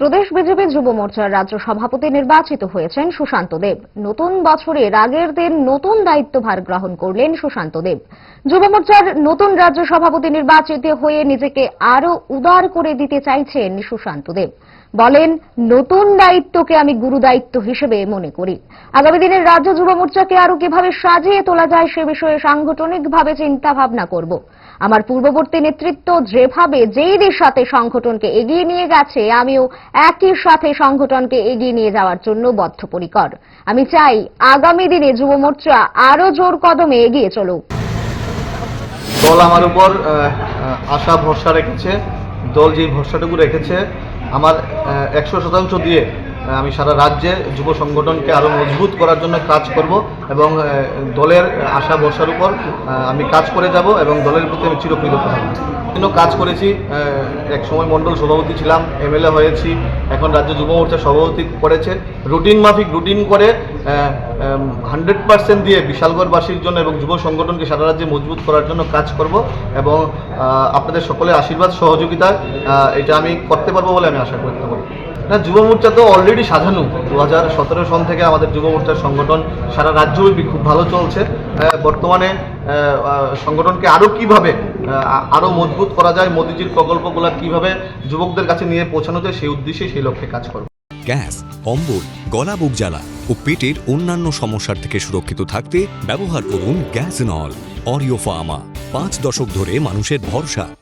প্রদেশ BJP যুব মোর্চার রাজ্য সভাপতি নির্বাচিত হয়েছেন সুশান্ত দেব। নতুন বছরের আগের দিন নতুন দায়িত্বভার গ্রহণ করলেন সুশান্ত দেব। যুব মোর্চার নতুন রাজ্য সভাপতি নির্বাচিত হয়ে নিজেকে আরও উদার করে দিতে চাইছেন সুশান্ত দেব। বলেন, নতুন দায়িত্বকে আমি গুরু দায়িত্ব হিসেবে মনে করি। আগামী দিনের রাজ্য যুব মোর্চাকে আরও কীভাবে সাজিয়ে তোলা যায় সে বিষয়ে সাংগঠনিকভাবে চিন্তা ভাবনা করব। আমার পূর্ববর্তী নেতৃত্ব যেভাবে যেই সাথে সংগঠনকে এগিয়ে নিয়ে গেছে, আমিও একই সাথে সংগঠনকে এগিয়ে নিয়ে যাওয়ার জন্য বদ্ধপরিকর। আমি চাই আগামী দিনে যুব মোর্চা আরও জোর কদমে এগিয়ে চলুক। দল আমার উপর আশা, ভরসা রেখেছে, দল যেই ভরসাটুকু রেখেছে, আমার একশো শতাংশ দিয়ে আমি সারা রাজ্যে যুব সংগঠনকে আরও মজবুত করার জন্য কাজ করব এবং দলের আশা ভরসার উপর আমি কাজ করে যাব এবং দলের প্রতি আমি চিরকৃত থাকব বিভিন্ন কাজ করেছি এক সময় মণ্ডল সভাপতি ছিলাম, এমএলএ হয়েছি, এখন রাজ্য যুব মোর্চা সভাপতি করেছে। রুটিন মাফিক রুটিন করে হান্ড্রেড পার্সেন্ট দিয়ে বিশালগড়বাসীর জন্য এবং যুব সংগঠনকে সারা রাজ্যে মজবুত করার জন্য কাজ করব এবং আপনাদের সকলের আশীর্বাদ, সহযোগিতা এটা আমি করতে পারব বলে আমি আশা করতে পারি না, যুব মোর্চা তো অলরেডি সাজানো। দু হাজার সতেরো সন থেকে আমাদের যুব মোর্চার সংগঠন সারা রাজ্যব্যাপী খুব ভালো চলছে। বর্তমানে সংগঠনকে আরও কীভাবে আরও মজবুত করা যায়, মোদিজির প্রকল্পগুলো কীভাবে যুবকদের কাছে নিয়ে পৌঁছানো যায়, সেই উদ্দেশ্যে সেই লক্ষ্যে কাজ করব। গ্যাস অম্বল গলা বুক জ্বালা ও পেটের অন্যান্য সমস্যার থেকে সুরক্ষিত থাকতে ব্যবহার করুন গ্যাস নল, অরিও ফার্মা। পাঁচ দশক ধরে মানুষের ভরসা।